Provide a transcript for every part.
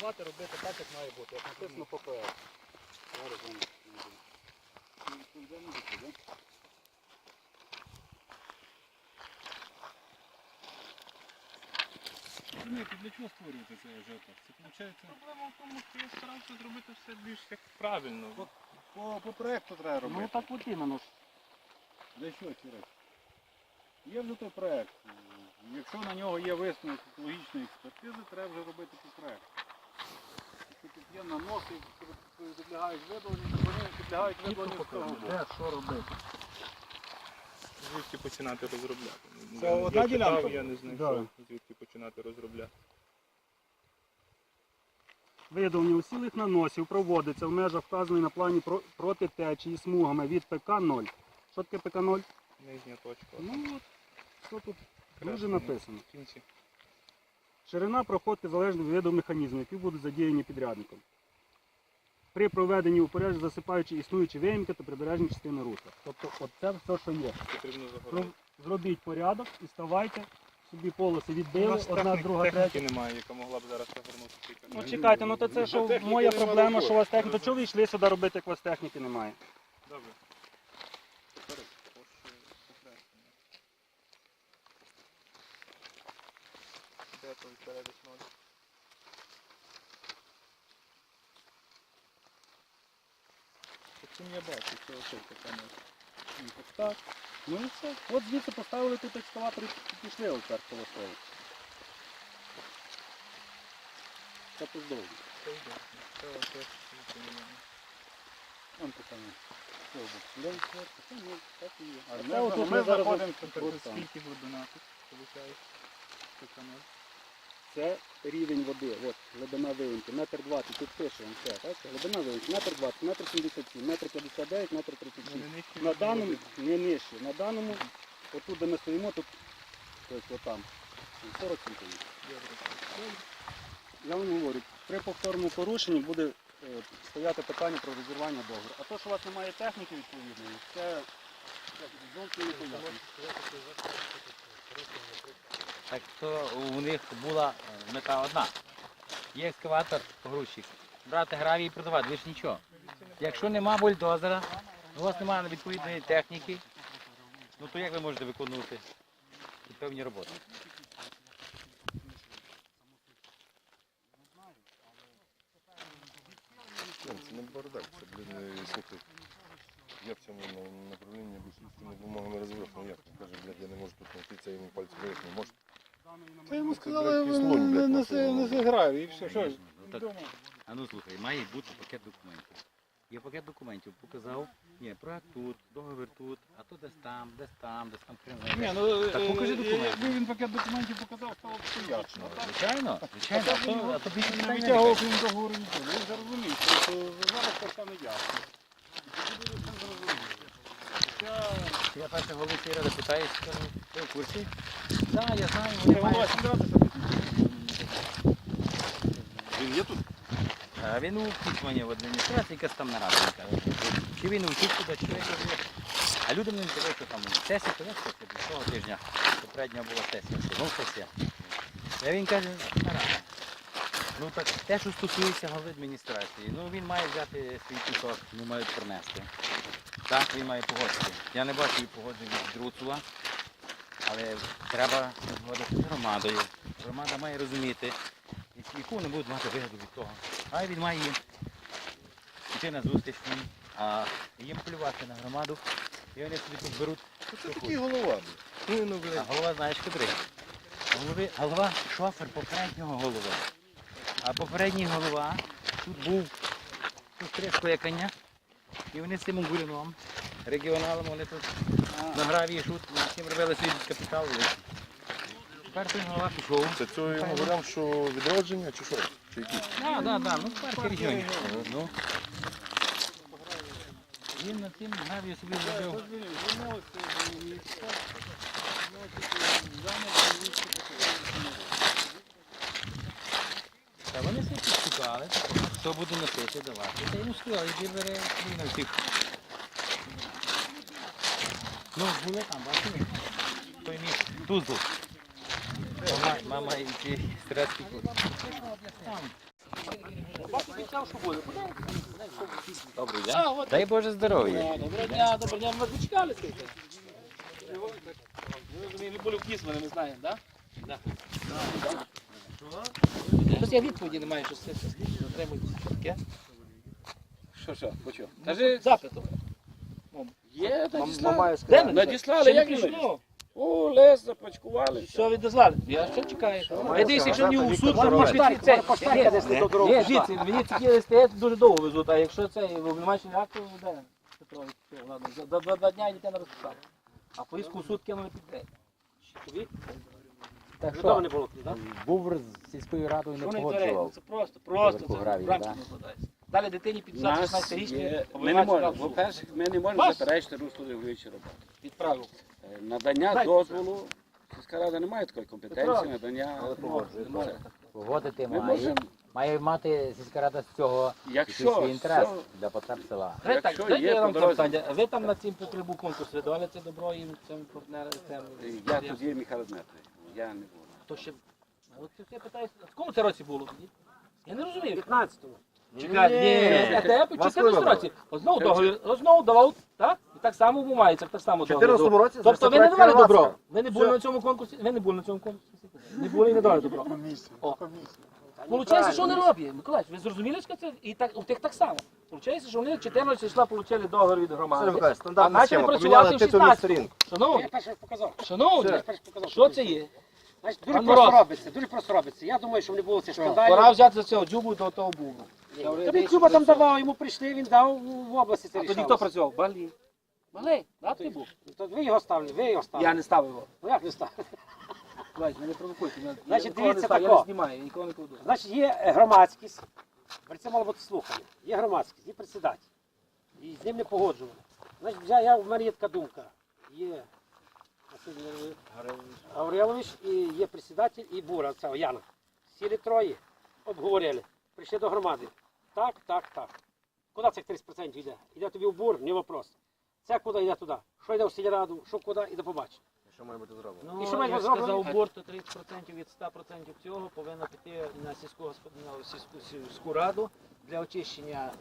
давати робити так, як має бути, як написано по ПР. Ну, тут для чого створювати цей ажіотаж? Це виходить... Проблема в тому, що я старався зробити все більш як правильно. По, по проекту треба робити. Ну так от іменно. Для що ці речі? Є вже той проект. Якщо на нього є висновок екологічної експертизи, треба вже робити по проекту. Є наноси, які підлягають видаленню, вони підлягають видаленню з того боку. Де, що робити? Звідки починати розробляти? Це Я- одна я питав, ділянка? Я не Да. звідки починати розробляти. Видалення усілих наносів проводиться в межах вказаної на плані про- проти течії смугами від ПК-0. Що таке ПК-0? Нижня точка. Ну от, що тут дуже написано. В кінці. Ширина проходки залежно від виду механізмів, які будуть задіяні підрядником. При проведенні упорядження засипаючи існуючі виїмки та прибережні частини русла. Тобто от це все, що є. Потрібно загородити. Зробіть порядок і ставайте, собі полоси відбили, одна, друга, третя. техніки немає, яка могла б зараз загорнути. Ну чекайте, ну то це що моя проблема, що у вас техніка. То чого ви йшли сюди робити, як у вас техніки немає? Добре. Той перелік ноль? Цим я бачу, це оце така Ну, так Так. Ну і все. От звідси поставили тут екскаватор і пішли колосово. Це поздовж. Це йде. Це оце звідси. Вон. Що ви, сюди ні, так і є. А Це ми, ми ми заходимо скільки глибина тут виходить? Така ноль. Це рівень води. От, глибина виїмки. Метр двадцять. Тут пише вам все. Так? Глибина виїмки. Метр двадцять, метр сімдесят сім, метр п'ятдесят дев'ять, метр тридцять сім. На даному, не нижче. На даному, отут, де ми стоїмо, тут, тобто отам, 40 сантиметрів. Я вам говорю, при повторному порушенні буде е, стояти питання про розірвання договору. А то, що у вас немає техніки відповідної, це зовсім не пояснює. Так то у них була е, мета одна. Є екскаватор, погрузчик. Брати гравій і продавати, ви ж нічого. Якщо нема бульдозера, у вас немає відповідної техніки, ну то як ви можете виконувати певні роботи? Це не бардак, це, блін, е, слухай. Я в цьому на- направлінні з тими бумагами розвивав, ну як, каже, блядь, я не можу тут знайти, це йому пальцем не може. Та йому сказали, не, не, не, воно. і все. Що ж? Ну, а ну слухай, має бути пакет документів. Є пакет документів, показав, ні, проект тут, договір тут, а то десь там, десь там, десь там хрен знає. Ні, ну, Так е, покажи е, документи. Якби він пакет документів показав, стало б приятно. Звичайно, звичайно, а то, а то більше Він не питань не витягував крім договору нічого. Він вже розуміє, що що зараз це стане ясно. І тоді буде все зрозуміло. Хоча Я перше голови цієї ради питаюсь, кажу, в курсі? Так, я знаю, вони мають. Він є тут? А він у Кучмані в адміністрації, якась там нарада. Чи він вчить туди, чи як його. А людям не цікаво, що там сесія, то сесія, цього тижня, попередня була сесія, знов сесія. А він каже, нарада. Ну так, те, що стосується голови адміністрації, ну він має взяти свій кусок, йому мають принести. Так, він має погодити. Я не бачу погодження від Друцула, але треба згодити з громадою. Громада має розуміти, нікого не будуть мати вигоду від того. А він має їм йти на зустріч а їм плювати на громаду. І вони собі тут беруть. Це такий голова. Ну, ну, А голова знаєш куди? Голови, голова шофер попереднього голови. А попередній голова тут був тут три скликання. І вони з цим гуліном, регіоналом, вони тут на гравії шут, всім робили свій капітал. Тепер той голова пішов. Це цього йому говорям, що відродження, чи що? Чи які? Так, так, так, ну партія регіонів. Ну. Він над тим гравію собі зробив. Та вони всі підшукали, хто буде носити, давати. Та йому сказали, йди бери собі на всіх. Ну, були там, бачили? Той міст, Тузл. Мама, мама і ті стрецькі. Буде. Добрий день. Дай Боже здоров'я. Доброго дня, доброго дня. Ми вас дочекалися. Ви були в Кісмані, ми знаємо, так? Да? Щось я відповіді немає, що це отримують. Що, що, почув? Кажи, Запитом. є, Де надіслали. ми? Надіслали, як не. О, лес запачкували. Що відозвали? Я що чекаю? Я дивіться, якщо мені у суд, то може від це. Ні, дивіться, мені такі листи дуже довго везуть, а якщо це обвинувачення акту, де? Петрович, все, ладно, за два два дня дитина розписала. А поїздку у суд кинули під двері. Тобі? Так що, не було так? Був з сільською радою не що не погоджував. Це просто, просто, це гравію, рамки да? не вкладається. Далі дитині під У нас 16 річні є, ми не можемо, по-перше, ми не можемо Вас? заперечити русло регулюючої роботи. відправив. Е, Надання Дайте дозволу, сільська рада не має такої компетенції, надання. Може. Погодити Ми має. можемо, Має мати сільська рада з цього якщо, свій інтерес все- для потреб села. Дайте так, Якщо дайте є я вам по дорозі. Ви там на цим потребу конкурс видавали це добро і цим партнери, цим... я тут є Михайло Дмитрович, я не буду. То ще... От я питаю, в якому це році було? Я не розумію. 15-му. Чекай, ні, а тебе по 14 році. От знову договір, от знову давав, так? І так само вимається, так само договір. році Тобто ви не давали добро? Ви не були на цьому конкурсі? Ви не були на цьому конкурсі? Не були і не давали добро. О. Получається, що вони роблять, Миколаївич, ви зрозуміли, що це? І так, у тих так само. Получається, що вони 14 числа отримали договір від громади. А Стандартна почали схема, працювати поміняли в титульну 16 сторінку. Шановні, Я перший показав. шановні, що це є? Значить, Пан дуже просто Мороз. робиться, дуже просто робиться. Я думаю, що не було цих Пора взяти за цього дзюбу до того бугу. Тобі Куба там давав, йому прийшли, він дав в області це А тоді хто рішалося. працював? Балі. Бали, да, ти був? То ви його ставили, ви його ставили. Я не ставив його. Ну як не ставили? Давайте, не провокуйте. мене. Значить, Я нікого не дивіться ставлю, Я тако. не знімаю, я нікого не кладу. Значить, є е, громадськість, про це мало бути слухання. Є громадськість, є председатель. І з ним не погоджували. Значить, я, я, в мене є така думка. Є Гаврилович, і є председатель, і Бура, це Яна. Сіли троє, обговорили, прийшли до громади. Так, так, так. Куди цих 30% йде? Йде тобі в бур, не вопрос. Це куди йде туди? Що йде в сільраду, що куди, і до побачення. Що має бути зроблено? Ну, І що має бути зроблено? сказав Борт, то 30% від 100% цього повинно піти на сільську, на сільську, сільську раду для очищення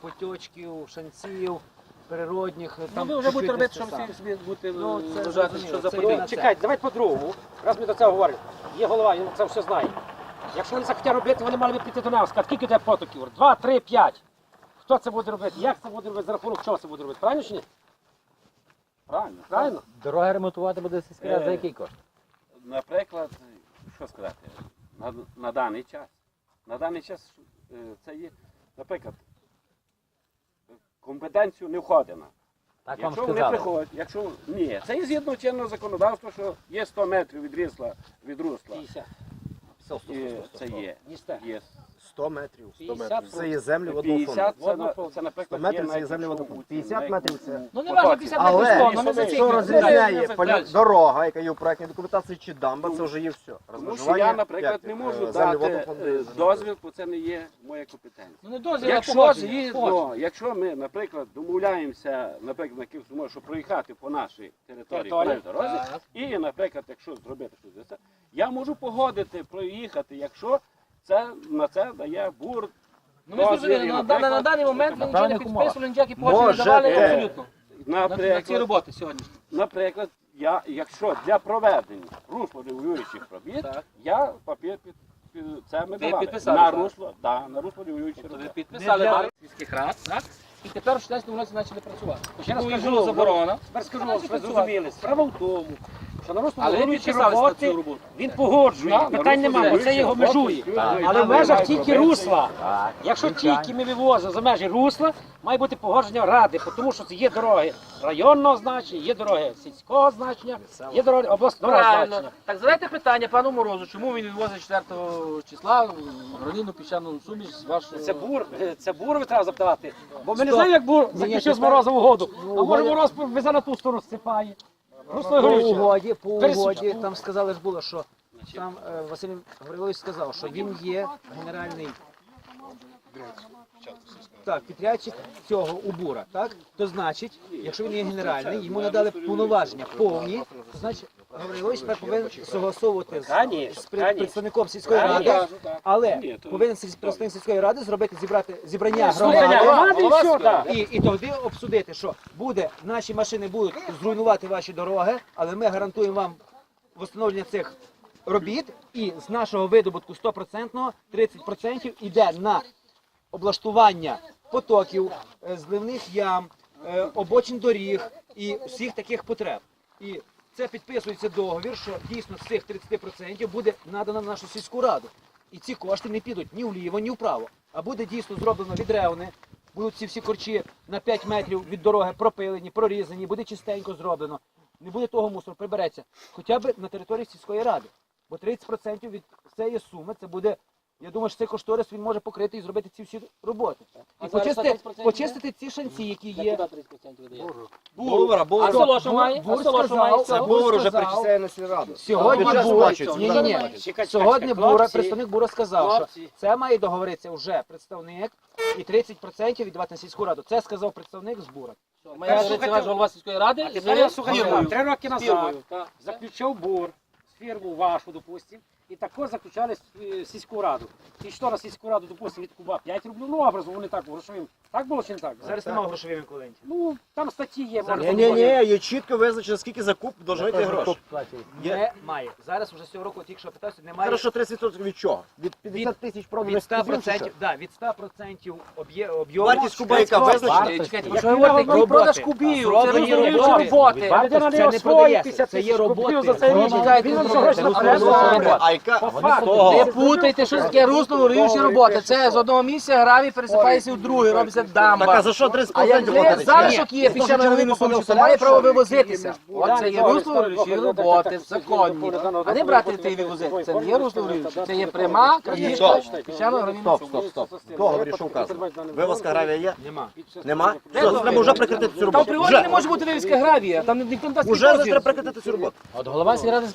потьочків, шанців, природних. Там ви вже будете робити, щоб всі собі бути Ну, це вважати, зрозуміло, що за це йде. Чекайте, давайте по-другому. Раз ми до цього говоримо. Є голова, він це все знає. Якщо вони захотять робити, вони мали б піти до нас. Сказати, скільки тебе потоків? Два, три, п'ять. Хто це буде робити? Як це буде робити? За рахунок чого це буде робити? Правильно чи ні? Правильно. Правильно? Дороги ремонтувати буде сільська рада за Е. який кошт? Наприклад, що сказати, на, на даний час. На даний час е, це є, наприклад, компетенцію не входимо. Так вам Якщо вони сказали. приходять, якщо ні, це є згідно чинного законодавства, що є 100 метрів від рісла, від русла. 50. І це є. Дісте. є 100 метрів. 100 метрів. Це є землі в одному 50 це, на- це, наприклад, 100 метрів це є землі в навіть одному 50 метрів це. Ну не важно, 50 метрів Але 100, ну ці що розрізняє поля- дорога, яка є у проектній документації, чи дамба, це вже є все. Тому що Розмежування, я, наприклад, як, не е, можу землі дати водного фонду е, дозвіл, бо це не є моя компетенція. Ну не дозвіл, а Якщо погодження. згідно, якщо ми, наприклад, домовляємося, наприклад, на якимось умовах, щоб проїхати по нашій території, Території. по дорозі, Так. і, наприклад, якщо зробити щось за це, я можу погодити проїхати, якщо це на це дає бур. Ну ми зрозуміли, на, на, на даний момент ви нічого не підписували, ніякі погодження не Можете. абсолютно. На, на ці Наприклад, роботи сьогодні. наприклад, я, якщо для проведення русло-регулюючих робіт, Так. я папір під, під це ми давали. підписали, на так? русло, да, на русло-регулюючі Тобто ви робіт. підписали на сільських рад, так? І тепер в 16 році почали працювати. Ще раз кажу, заборона. Тепер скажу, щоб ви зрозуміли. Справа в тому, Але підписалися на цю роботу. він погоджує. Да, на Питань немає, бо це його межує. Так. Але в межах тільки русла. Так, Якщо тільки ми вивозимо за межі русла, має бути погодження ради, тому що це є дороги районного значення, є дороги сільського значення, є дороги обласного Правильно. значення. Так задайте питання пану Морозу, чому він відвозить 4 числа гранину піщану суміш з вашого... Це бур, це бурові треба запитати. Бо ми не знаємо, як бур ні, заключив з морозом угоду. Ну, А може мороз везе на ту сторону сипає. Русло По горюче. угоді, по угоді, там сказали ж було, що там е, Василь Гаврилович сказав, що він є генеральний так, підрядчик цього убура, так? То значить, якщо він є генеральний, йому надали повноваження повні, то значить Гаврилович тепер повинен согласовувати з, Конечно, з пред- конечно. представником сільської ради, але повинен сіль- представник сільської ради зробити зібрати зібрання Слухання громади. громади і все, так. І, і тоді обсудити, що буде, наші машини будуть зруйнувати ваші дороги, але ми гарантуємо вам встановлення цих робіт, і з нашого видобутку 100% 30% йде на облаштування потоків, е, зливних ям, е, обочин доріг і всіх таких потреб. І це підписується договір, що дійсно з цих 30% буде надано на нашу сільську раду. І ці кошти не підуть ні вліво, ні вправо. А буде дійсно зроблено відревне, будуть ці всі корчі на 5 метрів від дороги пропилені, прорізані, буде чистенько зроблено. Не буде того мусору, прибереться. Хоча б на території сільської ради. Бо 30% від цієї суми це буде. Я думаю, що цей кошторис він може покрити і зробити ці всі роботи. І почистити, почистити ці шанці, які є. куди 30% видає? Бувара, А бувара. село що має? А Бур село що має? це? Бувар уже причисляє на сільраду. Сьогодні Бюджет бура, сплачується. ні, ні, ні. Чекай, Сьогодні чекай, бура, хлопці. представник бура сказав, що Хлопці. це має договоритися вже представник і 30% віддавати на сільську раду. Це сказав представник з бура. Говорити ваш голова сільської ради А тепер я слухаю, фірмою. три роки назад Фірмою, так. заключив бур з фірму вашу, допустим, і також заключали е, сільську раду. І що на сільську раду, допустим, від Куба 5 рублів, ну образу, вони так грошовим. Так було чи не так? Зараз немає грошової еквіваленті. Ну, там статті є, Ні, ні, ні, є чітко визначено, скільки закуп должны йти гроші. Немає. Зараз вже з цього року, тільки що питався, немає. Хорошо, 30% від чого? Від 50 тисяч Від проданих 100%, да, від 100% об'є- об'єму. Вартість куба, яка визначена? Чекайте, що ви говорите, роботи. продаж кубів, це Зроблені розуміючі роботи. роботи. Людина це не освоїть продається, 50 це є тисяч роботи. за цей рік. Чекайте, Він за гроші роботи. А яка? Того. Не путайте, що таке русло вирішуючі роботи. Це з одного місця гравій пересипається в другий, робиться Так, а за що А 30% як є платити? залишок є піщано-глиною сумішу, має право вивозитися. От це є русло вирішуючі роботи, законні. А не брати ти і вивозити. Це не є русло вирішуючі, це є пряма крадіжка піщано-глиною Стоп, стоп, стоп. В договорі що? Вивозка гравія є? Нема. Нема? Все, треба вже прекратити цю Там роботу. не Вже. може бути вивізка гравія, там ніхто не дасть Уже треба прекратити цю роботу. От голова сільради